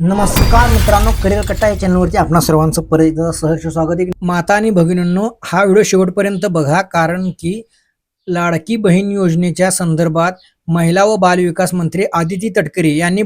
नमस्कार मित्रांनो करिअर कट्टा या चॅनलवरती आपणा सर्वांचं परत एकदा सहर्ष स्वागत आहे. माता आणि भगिनींनो हा व्हिडिओ शेवटपर्यंत बघा कारण की लाडकी बहीण योजनेच्या संदर्भात महिला व बाल विकास मंत्री आदिती तटकरे यांनी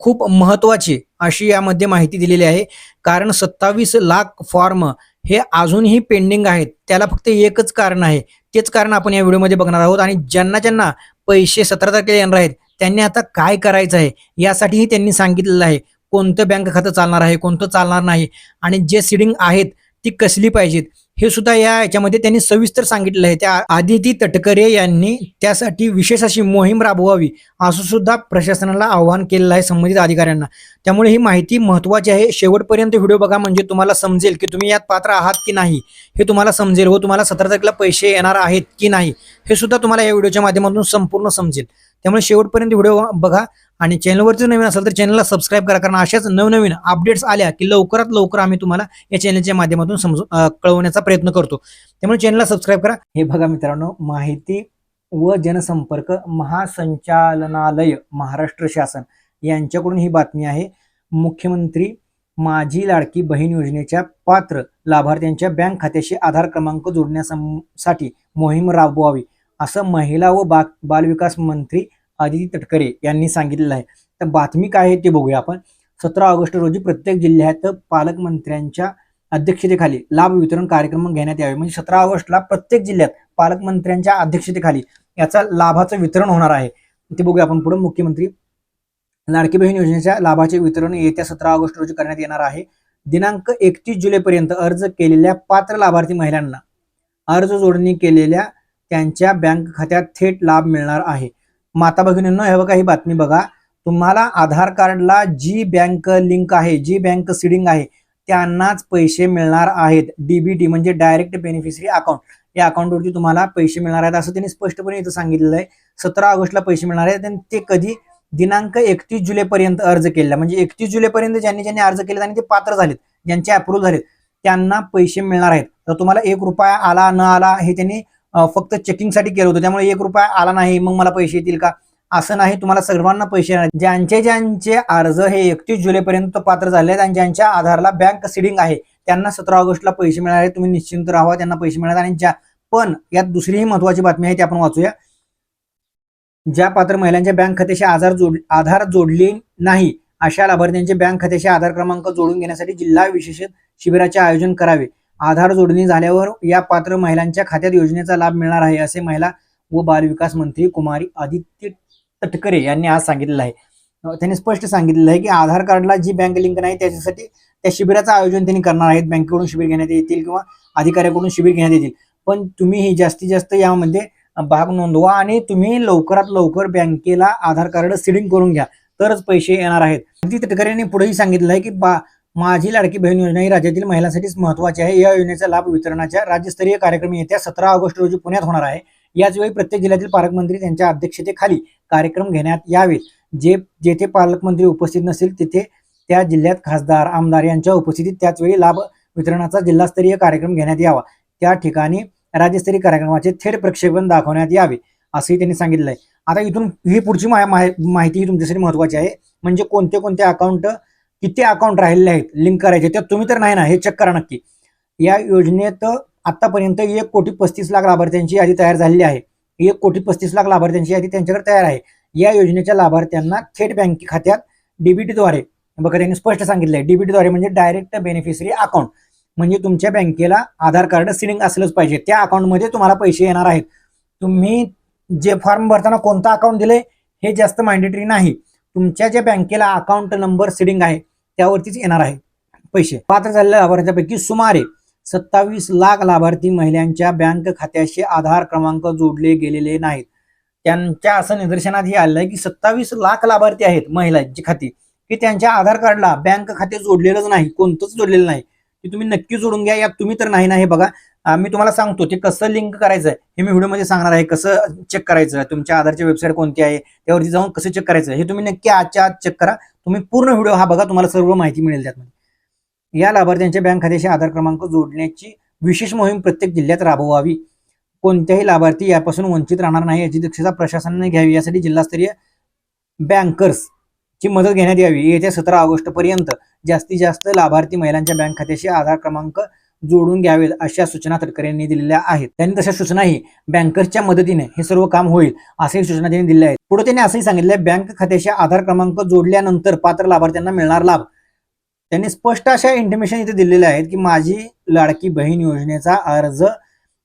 खूप महत्वाची अशी यामध्ये माहिती दिलेली आहे. कारण सत्तावीस लाख फॉर्म हे अजूनही पेंडिंग आहेत. त्याला फक्त एकच कारण आहे. तेच कारण आपण या व्हिडिओमध्ये बघणार आहोत आणि ज्यांना ज्यांना पैसे सतरा तारखेला येणार आहेत त्यांनी आता काय करायचं आहे यासाठीही त्यांनी सांगितलेलं आहे. कोणतं बँक खातं चालणार आहे कोणतं चालणार नाही आणि जे सिडिंग आहेत ती कसली पाहिजेत हे सुद्धा या याच्यामध्ये त्यांनी सविस्तर सांगितलं आहे. त्या आदिती तटकरे यांनी त्यासाठी विशेष अशी मोहीम राबवावी असं सुद्धा प्रशासनाला आवाहन केलेलं आहे संबंधित अधिकाऱ्यांना. त्यामुळे ही माहिती महत्त्वाची आहे. शेवटपर्यंत व्हिडिओ बघा म्हणजे तुम्हाला समजेल की तुम्ही यात पात्र आहात की नाही हे तुम्हाला समजेल व तुम्हाला सतरा तारखेला पैसे येणार आहेत की नाही हे सुद्धा तुम्हाला या व्हिडिओच्या माध्यमातून संपूर्ण समजेल. त्यामुळे शेवटपर्यंत व्हिडिओ बघा आणि चॅनलवरती नवीन असेल तर चॅनलला सबस्क्राईब करा कारण अशाच नवनवीन अपडेट्स आल्या की लवकरात लवकर आम्ही तुम्हाला या चॅनलच्या माध्यमातून समजू कळवण्याचा प्रयत्न करतो. त्यामुळे चॅनलला सबस्क्राईब करा. हे बघा मित्रांनो माहिती व जनसंपर्क महासंचालनालय महाराष्ट्र शासन यांच्याकडून ही बातमी आहे. मुख्यमंत्री माझी लाडकी बहीण योजनेच्या पात्र लाभार्थ्यांच्या बँक खात्याशी आधार क्रमांक जोडण्यासाठी मोहीम राबवावी. असं महिला व बा बालविकास मंत्री आदिती तटकरे यांनी सांगितलेलं आहे. तर बातमी काय आहे ते बघूया आपण. सतरा ऑगस्ट रोजी प्रत्येक जिल्ह्यात पालकमंत्र्यांच्या अध्यक्षतेखाली लाभ वितरण कार्यक्रम घेण्यात यावे. म्हणजे सतरा ऑगस्टला प्रत्येक जिल्ह्यात पालकमंत्र्यांच्या अध्यक्षतेखाली याचा लाभाचं वितरण होणार आहे. ते बघूया आपण पुढे. मुख्यमंत्री लाडकी बहीण योजनेच्या लाभाचे वितरण येत्या सतरा ऑगस्ट रोजी करण्यात येणार आहे. दिनांक एकतीस जुलैपर्यंत अर्ज केलेल्या पात्र लाभार्थी महिलांना अर्ज जोडणी केलेल्या त्यांच्या बँक खात्यात थेट लाभ मिळणार आहे. माता भगिनींनो हे बघा ही बातमी बघा. तुम्हाला आधार कार्डला जी बँक लिंक आहे जी बँक सिडिंग आहे त्यांनाच पैसे मिळणार आहेत. डीबीटी म्हणजे डायरेक्ट बेनिफिशरी अकाउंट या अकाउंटवरती तुम्हाला पैसे मिळणार आहेत असं त्यांनी स्पष्टपणे इथं सांगितलेलं आहे. सतरा ऑगस्टला पैसे मिळणार आहेत आणि ते कधी? दिनांक एकतीस जुलैपर्यंत अर्ज केला म्हणजे एकतीस जुलैपर्यंत ज्यांनी ज्यांनी अर्ज केले आणि ते पात्र झालेत ज्यांचे अप्रूव्ह झालेत त्यांना पैसे मिळणार आहेत. तर तुम्हाला एक रुपया आला न आला हे त्यांनी फक्त चेकिंगसाठी केलं होतं. त्यामुळे एक रुपया आला नाही. मग मला पैसे येतील का? असं नाही. तुम्हाला सर्वांना पैसे येणार. ज्यांचे ज्यांचे अर्ज हे एकतीस जुलैपर्यंत पात्र झाले आहेत आणि ज्यांच्या आधारला बँक सिडिंग आहे त्यांना सतरा ऑगस्टला पैसे मिळाले तुम्ही निश्चिंत राहा त्यांना पैसे मिळाले आणि ज्या पण यात दुसरीही महत्वाची बातमी आहे ती आपण वाचूया. ज्या पात्र महिलांच्या बँक खात्याशी आधार जोड आधार जोडले नाही अशा लाभार्थ्यांचे बँक खात्याशी आधार क्रमांक जोडून घेण्यासाठी जिल्हा विशेष शिबिराचे आयोजन करावे. आधार जोडणी झाल्यावर या पात्र महिलांच्या खात्यात योजनेचा लाभ मिळणार आहे असे महिला व बालविकास मंत्री कुमारी आदित्य तटकरे यांनी आज सांगितलेलं आहे. त्यांनी स्पष्ट सांगितलेलं आहे की आधार कार्डला जी बँक लिंक नाही त्याच्यासाठी त्या शिबिराचं आयोजन त्यांनी करणार आहेत. बँकेकडून शिबिर घेण्यात येतील किंवा अधिकाऱ्याकडून शिबिर घेण्यात येतील. पण तुम्ही ही जास्तीत जास्त यामध्ये भाग नोंदवा आणि तुम्ही लवकरात लवकर बँकेला आधार कार्ड सिडिंग करून घ्या. तरच पैसे येणार आहेत. अगदी तटकरे यांनी पुढेही सांगितलं आहे की बा माझी लाडकी बहीण योजना ही राज्यातील महिलांसाठीच महत्वाची आहे. या योजनेचा लाभ वितरणाच्या राज्यस्तरीय कार्यक्रम येत्या सतरा ऑगस्ट रोजी पुण्यात होणार आहे. याचवेळी प्रत्येक जिल्ह्यातील पालकमंत्री त्यांच्या अध्यक्षतेखाली कार्यक्रम घेण्यात यावेत. जे जेथे पालकमंत्री उपस्थित नसेल तिथे त्या जिल्ह्यात खासदार आमदार यांच्या उपस्थितीत त्याचवेळी लाभ वितरणाचा जिल्हास्तरीय कार्यक्रम घेण्यात यावा. त्या ठिकाणी राज्यस्तरीय कार्यक्रमाचे थेट प्रक्षेपण दाखवण्यात यावे असंही त्यांनी सांगितलं आहे आता इथून ही पुढची माहि- माहिती ही तुमच्यासाठी महत्वाची आहे. म्हणजे कोणते कोणते अकाउंट किती अकाउंट राहिलेले आहेत लिंक करायचे त्यात तुम्ही तर नाही ना हे चेक करा नक्की. या योजनेत आतापर्यंत एक कोटी पस्तीस लाख लाभार्थ्यांची यादी तयार झालेली आहे. एक कोटी पस्तीस लाख लाभार्थ्यांची यादी त्यांच्याकडे तयार आहे. या योजनेच्या लाभार्थ्यांना थेट बँक खात्यात डीबीटीद्वारे बघा त्यांनी स्पष्ट सांगितलं आहे डीबीटीद्वारे म्हणजे डायरेक्ट बेनिफिशरी अकाउंट म्हणजे तुमच्या बँकेला आधार कार्ड सिलिंग असलंच पाहिजे. त्या अकाउंटमध्ये तुम्हाला पैसे येणार आहेत. तुम्ही जे फॉर्म भरताना कोणतं अकाउंट दिले हे जास्त मॅन्डेटरी नाही. तुमच्या ज्या बँकेला अकाउंट नंबर सिडिंग आहे त्यावरतीच येणार आहे. पैसे. पात्र झालेल्या लाभार्थ्यांपैकी सुमारे सत्तावीस लाख लाभार्थी महिलांच्या बँक खात्याशी आधार क्रमांक जोडले गेलेले नाहीत. त्यांच्या असं निदर्शनात हे आलं आहे की सत्तावीस लाख लाभार्थी आहेत महिलांची खाती. की त्यांच्या आधार कार्डला बँक खाते जोडलेलंच नाही कोणतंच जोडलेलं नाही. की तुम्ही नक्की जोडून घ्या यात तुम्ही तर नाही ना हे बघा. मी तुम्हाला सांगतो ते कसं लिंक करायचं आहे हे मी व्हिडिओमध्ये सांगणार आहे कसं चेक करायचं तुमच्या आधारची वेबसाईट कोणती आहे त्यावरती जाऊन कसं चेक करायचं हे तुम्ही नक्की आजच्या आज चेक करा. तुम्ही पूर्ण व्हिडिओ हा बघा तुम्हाला सर्व माहिती मिळेल त्यातमध्ये. या लाभार्थ्यांच्या बँक खात्याशी आधार क्रमांक जोडण्याची विशेष मोहीम प्रत्येक जिल्ह्यात राबवावी. कोणत्याही लाभार्थी यापासून वंचित राहणार नाही याची दक्षता प्रशासनाने घ्यावी यासाठी जिल्हास्तरीय बँकर्स ची मदत घेण्यात यावी. येत्या सतरा ऑगस्ट पर्यंत जास्तीत जास्त लाभार्थी महिलांच्या बँक खात्याशी आधार क्रमांक जोडून घ्यावेत अशा सूचना तटकरे यांनी दिलेल्या आहेत. त्यांनी तशा सूचनाही बँकर्सच्या मदतीने हे सर्व काम होईल अशाही सूचना त्यांनी दिल्या आहेत. पुढे त्यांनी असंही सांगितलं बँक खात्याशी आधार क्रमांक जोडल्यानंतर पात्र लाभार्थ्यांना मिळणार लाभ. त्यांनी स्पष्ट अशा इंटिमेशन इथे दिलेल्या आहेत की माझी लाडकी बहीण योजनेचा अर्ज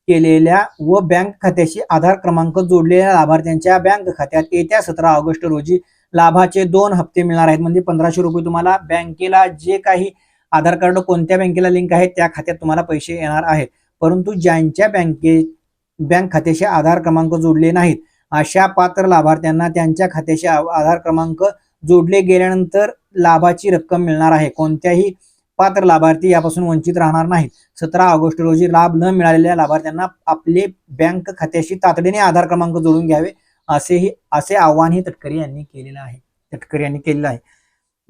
केलेल्या व बँक खात्याशी आधार क्रमांक जोडलेल्या लाभार्थ्यांच्या बँक खात्यात येत्या सतरा ऑगस्ट रोजी लाभाचे दोन हप्ते मिळणार आहेत. म्हणजे पंधराशे रुपये तुम्हाला बँकेला जे काही आधार कार्ड कोणत्या बँकेला लिंक आहे त्या खात्यात तुम्हाला पैसे येणार आहेत. परंतु ज्यांच्या बँके बँक खात्याशी आधार क्रमांक जोडले नाहीत अशा पात्र लाभार्थ्यांना त्यांच्या खात्याशी आधार क्रमांक जोडले गेल्यानंतर लाभाची रक्कम मिळणार आहे. कोणत्याही पात्र लाभार्थी यापासून वंचित राहणार नाहीत. सतरा ऑगस्ट रोजी लाभ न मिळालेल्या लाभार्थ्यांना आपले बँक खात्याशी तातडीने आधार क्रमांक जोडून घ्यावे असेही असे आवाहनही तटकरी यांनी केलेलं आहे. तटकरी यांनी केलेलं आहे.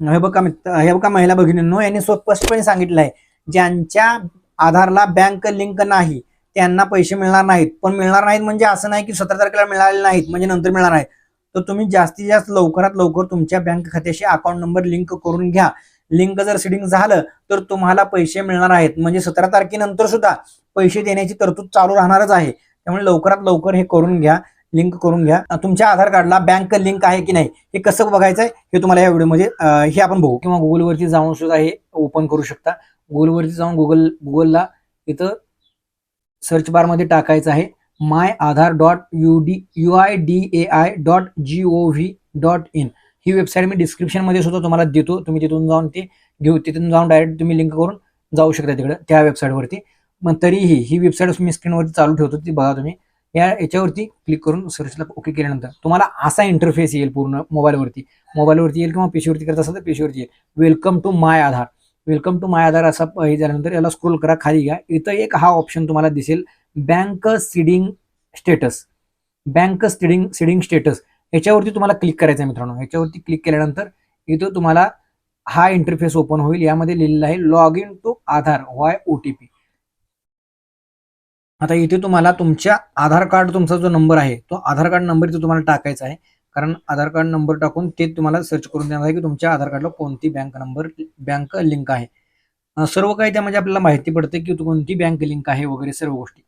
हे बघा मित्र हे बघा महिला भगिनींनो यांनी स्पष्टपणे सांगितलं आहे ज्यांच्या आधारला बँक लिंक नाही त्यांना पैसे मिळणार नाहीत. पण मिळणार नाहीत म्हणजे असं नाही की सतरा तारखेला मिळाले नाहीत म्हणजे नंतर मिळणार आहेत तर तुम्ही जास्तीत जास्त लवकरात लवकर तुमच्या बँक खात्याशी अकाउंट नंबर लिंक करून घ्या. लिंक जर सिडिंग झालं तर तुम्हाला पैसे मिळणार आहेत. म्हणजे सतरा तारखेनंतर सुद्धा पैसे देण्याची तरतूद चालू राहणारच आहे. त्यामुळे लवकरात लवकर हे करून घ्या. लिंक करून घ्या. तुमच्या आधार कार्डला बँक लिंक आहे की नाही हे कसं बघायचं आहे हे तुम्हाला या व्हिडिओमध्ये हे आपण बघू. किंवा गुगलवरती जाऊन सुद्धा हे ओपन करू शकता. गुगलवरती जाऊन गुगल गुगलला इथं सर्च बारमध्ये टाकायचं आहे. My Aadhaar dot U D U I D A I dot G O V dot in. He website मी डिस्क्रिप्शनमध्ये सुद्धा तुम्हाला देतो. तुम्ही तिथून जाऊन ते घेऊ तिथून जाऊन डायरेक्ट तुम्ही लिंक करून जाऊ शकता तिकडे त्या वेबसाईटवरती. मग तरीही ही वेबसाईट मी स्क्रीनवरती चालू ठेवतो ती बघा तुम्ही. या याच्यावरती क्लिक करून सर्चला ओके केल्यानंतर तुम्हाला असा इंटरफेस येईल पूर्ण मोबाईलवरती मोबाईलवरती येईल किंवा पेशीवरती करत असाल तर पेशीवरती येईल. Welcome to my Aadhaar welcome to my Aadhaar असा हे झाल्यानंतर याला स्क्रोल करा खाली घ्या. इथं एक हा ऑप्शन तुम्हाला दिसेल. Bank seeding status bank seeding seeding status याच्यावरती तुम्हाला क्लिक करायचं आहे मित्रांनो. याच्यावरती क्लिक केल्यानंतर इथं तुम्हाला हा इंटरफेस ओपन होईल. यामध्ये लिहिलेलं आहे log in to Aadhaar via O T P आता इथे तुम्हाला तुमच्या आधार कार्ड तुमचा जो नंबर आहे तो आधार कार्ड नंबर इथे तुम्हाला टाकायचा आहे. कारण आधार कार्ड नंबर टाकून ते तुम्हाला सर्च करून देणार आहे की तुमच्या आधार कार्डला कोणती बँक नंबर बँक लिंक आहे. सर्व काही त्यामध्ये आपल्याला माहिती पडते की कोणती बँक लिंक आहे वगैरे सर्व गोष्टी.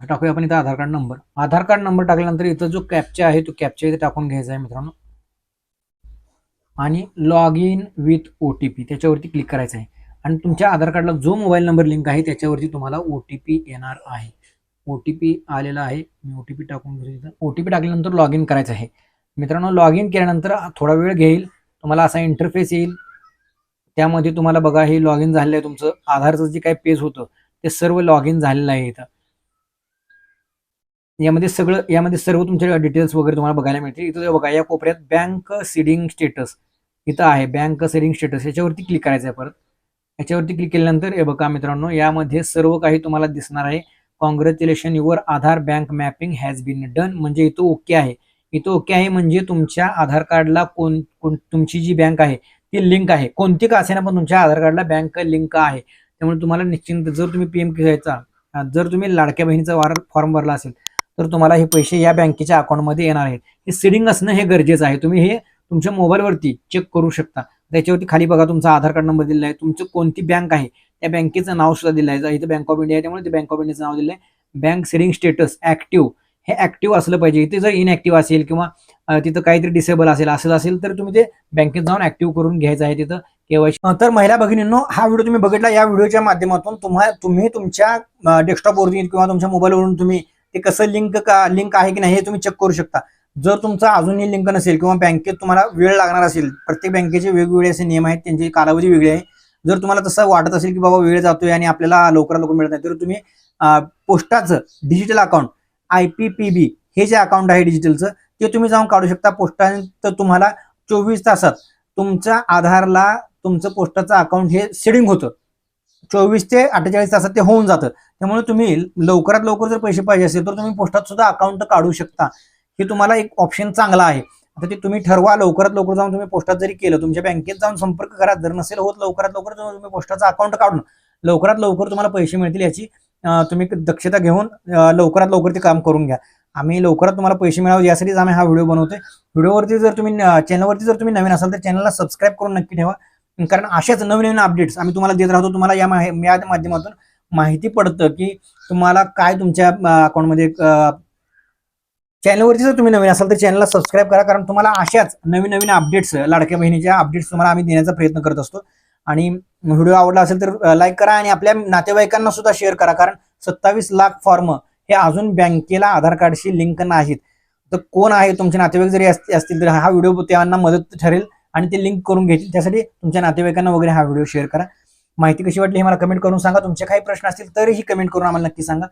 टाकूया आपण इथं Aadhaar card number. Aadhaar card number टाकल्यानंतर इथं जो कॅपचा आहे तो कॅपच्या इथे टाकून घ्यायचा आहे मित्रांनो. आणि log in with O T P त्याच्यावरती क्लिक करायचं आहे. आणि तुमच्या आधार कार्डला जो मोबाईल नंबर लिंक आहे त्याच्यावरती तुम्हाला ओ टी पी येणार आहे. ओ टी पी आलेला आहे. मी ओ टी पी टाकून घेतो ओ टी पी टाकल्यानंतर लॉग इन करायचं आहे. मित्रांनो लॉग इन केल्यानंतर थोडा वेळ घेईल. तुम्हाला असा इंटरफेस येईल. त्यामध्ये तुम्हाला बघा हे लॉग इन झालेलं आहे तुमचं. आधारचं जे काही पेज होतं ते सर्व लॉग इन झालेलं आहे इथं. यामध्ये सगळं यामध्ये सर्व तुमचे डिटेल्स वगैरे तुम्हाला बघायला मिळतील. इथं बघा या कोपऱ्यात बँक सीडिंग स्टेटस इथं आहे. बँक सीडिंग स्टेटस याच्यावरती क्लिक करायचं आहे परत. याच्यावरती क्लिक केल्यानंतर हे बघा मित्रांनो यामध्ये सर्व काही तुम्हाला दिसणार आहे. Congratulation your Aadhaar bank mapping has been done म्हणजे इथं ओके आहे. इथं ओके आहे म्हणजे तुमच्या आधार कार्डला कोण कोण तुमची जी बँक आहे ती लिंक आहे. कोणती का असेना पण तुमच्या आधार कार्डला बँक लिंक आहे. त्यामुळे तुम्हाला निश्चिंत जर तुम्ही पीएम किसायचा जर तुम्ही लाडक्या बहिणीचा वार फॉर्म भरला असेल तर तुम्हाला हे पैसे या बँकेच्या अकाउंटमध्ये येणार आहेत. हे सिडिंग असणं हे गरजेचं आहे. तुम्ही हे तुमच्या मोबाईलवरती चेक करू शकता. त्याच्यावरती खाली बघा तुमचा आधार कार्ड नंबर दिलेला आहे तुमचं कोणती बँक आहे त्या बँकेचं नाव सुद्धा दिलं आहे. इथं बँक ऑफ इंडिया आहे त्यामुळे ते बँक ऑफ इंडियाचं नाव दिलं आहे. बँक सेडिंग स्टेटस ऍक्टिव्ह हे ऍक्टिव्ह असलं पाहिजे. इथे जर इनऍक्टिव्ह असेल किंवा तिथं काहीतरी डिसेबल असेल असं असेल तर तुम्ही ते बँकेत जाऊन ऍक्टिव्ह करून घ्यायचं आहे तिथं केवायसी. तर महिला भगिनींनो हा व्हिडिओ तुम्ही बघितला या व्हिडिओच्या माध्यमातून तुम्हाला तुम्ही तुमच्या डेस्कटॉपवरून किंवा तुमच्या मोबाईलवरून तुम्ही ते कसं लिंक का लिंक आहे की नाही हे तुम्ही चेक करू शकता. जर तुमचा अजूनही लिंक नसेल किंवा बँकेत तुम्हाला वेळ लागणार असेल प्रत्येक बँकेचे वेगवेगळे असे नियम आहेत त्यांची कालावधी वेगळी आहे. जर तुम्हाला तसं वाटत असेल की बाबा वेळ जातोय आणि आपल्याला लवकरात लवकर मिळत नाही तर तुम्ही पोस्टाचं digital account I P P B हे जे अकाउंट आहे डिजिटलचं ते तुम्ही जाऊन काढू शकता. पोस्टाने तर तुम्हाला चोवीस तासात तुमच्या आधारला तुमचं पोस्टाचं अकाउंट हे सेडिंग होतं. चोवीस ते अठ्ठेचाळीस तासात ते होऊन जातं. त्यामुळे तुम्ही लवकरात लवकर जर पैसे पाहिजे असेल तर तुम्ही पोस्टात सुद्धा अकाउंट काढू शकता. हे तुम्हाला एक ऑप्शन चांगला आहे. आता ते तुम्ही ठरवा लवकरात लवकर जाऊन तुम्ही पोस्टात जरी केलं तुमच्या बँकेत जाऊन संपर्क करा. जर नसेल होत लवकरात लवकर तुम्ही तुम्ही पोस्टाचा अकाउंट काढून लवकरात लवकर तुम्हाला पैसे मिळतील याची तुम्ही दक्षता घेऊन लवकरात लवकर ते काम करून घ्या. आम्ही लवकरात तुम्हाला पैसे मिळावे यासाठीच आम्ही हा व्हिडिओ बनवतोय. व्हिडिओवरती जर तुम्ही चॅनलवरती जर तुम्ही नवीन असाल तर चॅनलला सबस्क्राईब करून नक्की ठेवा. कारण अशाच नवीन नवीन अपडेट्स आम्ही तुम्हाला देत राहतो. तुम्हाला या या माध्यमातून माहिती पडतं की तुम्हाला काय तुमच्या अकाउंटमध्ये चॅनलवरती जर तुम्ही नवीन असाल तर चॅनलला सबस्क्राईब करा कारण तुम्हाला अशाच नवीन नवीन अपडेट्स लाडक्या बहिणीच्या अपडेट्स तुम्हाला आम्ही देण्याचा प्रयत्न करत असतो. आणि व्हिडिओ आवडला असेल तर लाईक करा आणि आपल्या नातेवाईकांना सुद्धा शेअर करा कारण सत्तावीस लाख फॉर्म हे अजून बँकेला आधार कार्डशी लिंक नाहीत. तर कोण आहे? तुमचे नातेवाईक जरी असतील तर हा व्हिडिओ त्यांना मदत ठरेल आणि ते लिंक करून घेतील. त्यासाठी तुमच्या नातेवाईकांना वगैरे हा व्हिडिओ शेअर करा. माहिती कशी वाटली हे मला कमेंट करून सांगा. तुमचे काही प्रश्न असतील तरीही कमेंट करून आम्हाला नक्की सांगा.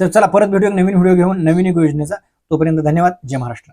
तर चला परत भेटूया नवीन व्हिडिओ घेऊन नवीन एक योजनेचा. तोपर्यंत धन्यवाद. जय महाराष्ट्र.